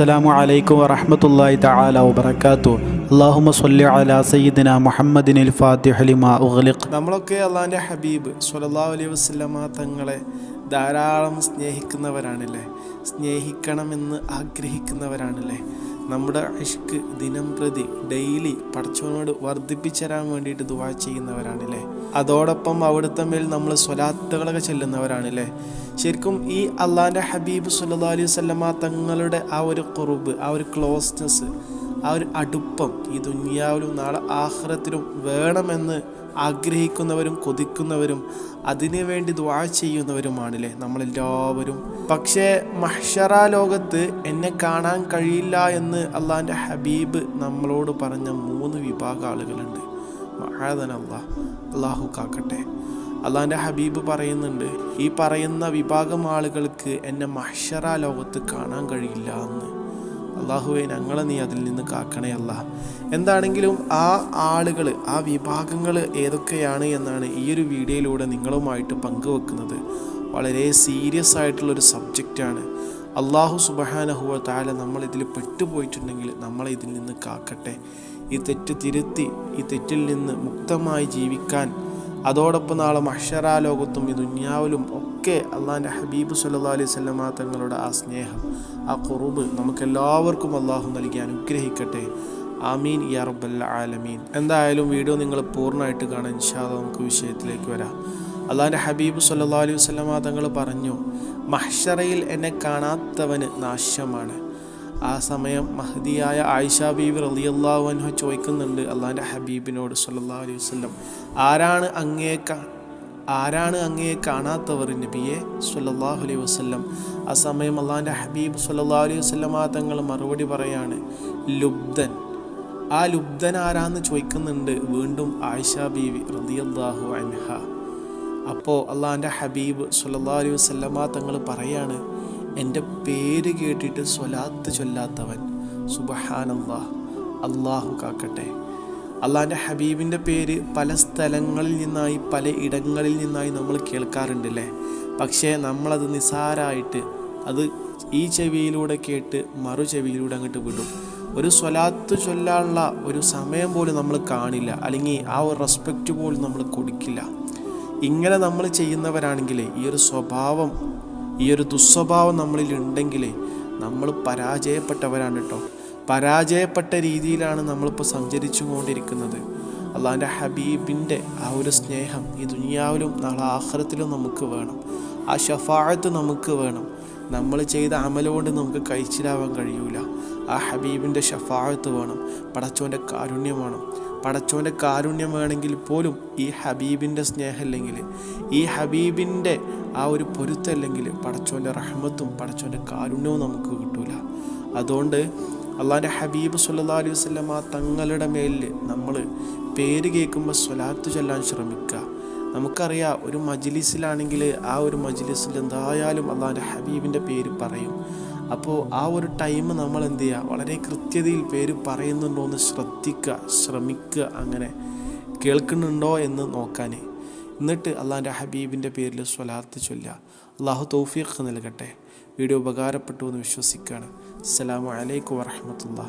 അസ്സലാമു അലൈക്കും വറഹ്മത്തുള്ളാഹി തആല വബറകാതുഹു. അല്ലാഹുമ്മ സ്വല്ലി അലാ സയ്യിദിന മുഹമ്മദിനിൽ ഫാത്തിഹ ലിമാ ഉഗ്ലിഖ്. നമ്മളൊക്കെ അള്ളാഹിന്റെ ഹബീബ് സ്വല്ലല്ലാഹു അലൈഹി വസല്ലമ തങ്ങളെ ധാരാളം സ്നേഹിക്കുന്നവരാണല്ലേ? സ്നേഹിക്കണമെന്ന് ആഗ്രഹിക്കുന്നവരാണല്ലേ? നമ്മുടെ ഇഷ്ക് ദിനം പ്രതി ഡെയിലി പടച്ചവനോട് വർദ്ധിപ്പിച്ചു തരാൻ വേണ്ടിയിട്ട് ദുവാ ചെയ്യുന്നവരാണല്ലേ? അതോടൊപ്പം അവിടുത്തെ മേൽ നമ്മൾ സ്വലാത്തുകളൊക്കെ ചെല്ലുന്നവരാണല്ലേ? ശരിക്കും ഈ അള്ളാന്റെ ഹബീബ് സുല്ലാ അലൈഹി തങ്ങളുടെ ആ ഒരു കുറുബ് ആ ഒരു ക്ലോസ്നെസ് ആ ഒരു അടുപ്പം ഈ ദുനിയാവിലും നാളെ ആഹ്റത്തിലും വേണമെന്ന് ആഗ്രഹിക്കുന്നവരും കൊതിക്കുന്നവരും അതിനു വേണ്ടി ദ്വാ ചെയ്യുന്നവരുമാണല്ലേ നമ്മളെല്ലാവരും. പക്ഷേ മഹ്ഷറ ലോകത്ത് എന്നെ കാണാൻ കഴിയില്ല എന്ന് അള്ളാഹിന്റെ ഹബീബ് നമ്മളോട് പറഞ്ഞ മൂന്ന് വിഭാഗം ആളുകളുണ്ട്. മഹാദൻ അള്ളാഹ് അള്ളാഹു കാക്കട്ടെ. അള്ളാഹിന്റെ ഹബീബ് പറയുന്നുണ്ട് ഈ പറയുന്ന വിഭാഗം ആളുകൾക്ക് എന്നെ മഹ്ഷറ ലോകത്ത് കാണാൻ കഴിയില്ല എന്ന്. അള്ളാഹുവെ ഞങ്ങളെ നീ അതിൽ നിന്ന് കാക്കണേ അല്ല. എന്താണെങ്കിലും ആ ആളുകൾ ആ വിഭാഗങ്ങൾ ഏതൊക്കെയാണ് എന്നാണ് ഈ ഒരു വീഡിയോയിലൂടെ നിങ്ങളുമായിട്ട് പങ്കുവെക്കുന്നത്. വളരെ സീരിയസ് ആയിട്ടുള്ളൊരു സബ്ജക്റ്റാണ്. അള്ളാഹു സുബഹാനഹുവ താല നമ്മൾ ഇതിൽ പെട്ടുപോയിട്ടുണ്ടെങ്കിൽ നമ്മളെ ഇതിൽ നിന്ന് കാക്കട്ടെ. ഈ തെറ്റ് തിരുത്തി ഈ തെറ്റിൽ നിന്ന് മുക്തമായി ജീവിക്കാൻ അതോടൊപ്പം നാളെ മഷറാ ലോകത്തും ഈ ദുന്യാവിലും ഒക്കെ അള്ളാഹിന്റെ ഹബീബ് സല്ലാ അലൈഹി സ്വല്ലാ തങ്ങളുടെ ആ സ്നേഹം ആ കുറവ് നമുക്കെല്ലാവർക്കും അള്ളാഹു നൽകി അനുഗ്രഹിക്കട്ടെ. ആമീൻ യാ റബ്ബൽ ആലമീൻ. എന്തായാലും വീഡിയോ നിങ്ങൾ പൂർണമായിട്ട് കാണാൻ ഇൻഷാദ് നമുക്ക് വിഷയത്തിലേക്ക് വരാം. അള്ളാഹിന്റെ ഹബീബ് സല്ലാ അലൈഹി വസ്ലമ തങ്ങൾ പറഞ്ഞു മഹ്ഷറയിൽ എന്നെ കാണാത്തവന് നാശമാണ്. ആ സമയം മഹദിയായ ആയിഷ ബീബി റളിയല്ലാഹു അൻഹ ചോദിക്കുന്നുണ്ട് അള്ളാഹിന്റെ ഹബീബിനോട് സല്ലാ അലൈഹി വസല്ലം ആരാണ് അങ്ങേ ആരാണ് അങ്ങയെ കാണാത്തവർ നബിയെ സുല്ലാഹു അലൈഹി വസല്ലം? ആ സമയം അള്ളാഹിന്റെ ഹബീബ് സുല്ലാ അലൈഹി വസല്ലം ആ തങ്ങൾ മറുപടി പറയാണ് ലുബ്ധൻ ആ ലുബ്ധൻ ആരാന്ന് ചോദിക്കുന്നുണ്ട് വീണ്ടും ആയിഷ ബീവി റളിയല്ലാഹു അൻഹ. അപ്പോൾ അള്ളാഹിന്റെ ഹബീബ് സുല്ലാ അലൈഹി വസല്ലമ തങ്ങൾ പറയാണ് എന്റെ പേര് കേട്ടിട്ട് സ്വലാത്ത് ചൊല്ലാത്തവൻ. സുബഹാനല്ലാ അള്ളാഹു കാക്കട്ടെ. അള്ളാഹിന്റെ ഹബീബിന്റെ പേര് പല സ്ഥലങ്ങളിൽ നിന്നായി പല ഇടങ്ങളിൽ നിന്നായി നമ്മൾ കേൾക്കാറുണ്ടല്ലേ? പക്ഷേ നമ്മളത് നിസാരായിട്ട് അത് ഈ ചെവിയിലൂടെ കേട്ട് മറു ചെവിയിലൂടെ അങ്ങോട്ട് വിടും. ഒരു സ്വലാത്ത് ചൊല്ലാനുള്ള ഒരു സമയം പോലും നമ്മൾ കാണില്ല. അല്ലെങ്കിൽ ആ ഒരു റെസ്പെക്റ്റ് പോലും നമ്മൾ കൊടുക്കില്ല. ഇങ്ങനെ നമ്മൾ ചെയ്യുന്നവരാണെങ്കിൽ ഈ ഒരു സ്വഭാവം ഈ ഒരു ദുസ്വഭാവം നമ്മളിൽ ഉണ്ടെങ്കിൽ നമ്മൾ പരാജയപ്പെട്ടവരാണ് കേട്ടോ പരാജയപ്പെട്ട രീതിയിലാണ് നമ്മളിപ്പോൾ സഞ്ചരിച്ചു കൊണ്ടിരിക്കുന്നത് അള്ളാഹിന്റെ ഹബീബിന്റെ ആ ഒരു സ്നേഹം ഈ ദുനിയാവിലും നാളെ ആഹ്റത്തിലും നമുക്ക് വേണം. ആ ഷഫാഴത്ത് നമുക്ക് വേണം. നമ്മൾ ചെയ്ത അമലുകൊണ്ട് നമുക്ക് കഴിച്ചിലാവാൻ കഴിയൂല. ആ ഹബീബിന്റെ ഷഫാഴത്ത് വേണം. പടച്ചോന്റെ കാരുണ്യം വേണം. പടച്ചോന്റെ കാരുണ്യം വേണമെങ്കിൽ പോലും ഈ ഹബീബിന്റെ സ്നേഹമില്ലെങ്കിൽ ഈ ഹബീബിന്റെ ആ ഒരു പൊരുത്തല്ലെങ്കിൽ പടച്ചോന്റെ റഹ്മത്തും പടച്ചോന്റെ കാരുണ്യവും നമുക്ക് കിട്ടൂല. അതുകൊണ്ട് അള്ളാഹിന്റെ ഹബീബ് സല്ലാ അലൈഹി വസ്ലമ തങ്ങളുടെ മേലിൽ നമ്മൾ പേര് കേൾക്കുമ്പോൾ സ്വലാത്ത് ചൊല്ലാൻ ശ്രമിക്കുക. നമുക്കറിയാം ഒരു മജ്ലിസിലാണെങ്കിൽ ആ ഒരു മജ്ലിസിൽ എന്തായാലും അള്ളാഹിന്റെ ഹബീബിന്റെ പേര് പറയും. അപ്പോൾ ആ ഒരു ടൈം നമ്മൾ എന്ത് ചെയ്യുക? വളരെ കൃത്യതയിൽ പേര് പറയുന്നുണ്ടോ എന്ന് ശ്രദ്ധിക്കുക ശ്രമിക്കുക അങ്ങനെ കേൾക്കുന്നുണ്ടോ എന്ന് നോക്കാൻ. എന്നിട്ട് അള്ളാഹന്റെ ഹബീബിന്റെ പേരിൽ സ്വലാത്ത് ചൊല്ലുക. അള്ളാഹു തൗഫീഖ് നൽകട്ടെ. വീഡിയോ ഉപകാരപ്പെട്ടു എന്ന് വിശ്വസിക്കുകയാണ്. അസ്സാം വലൈക്കും വാഹമത്തല്ലാ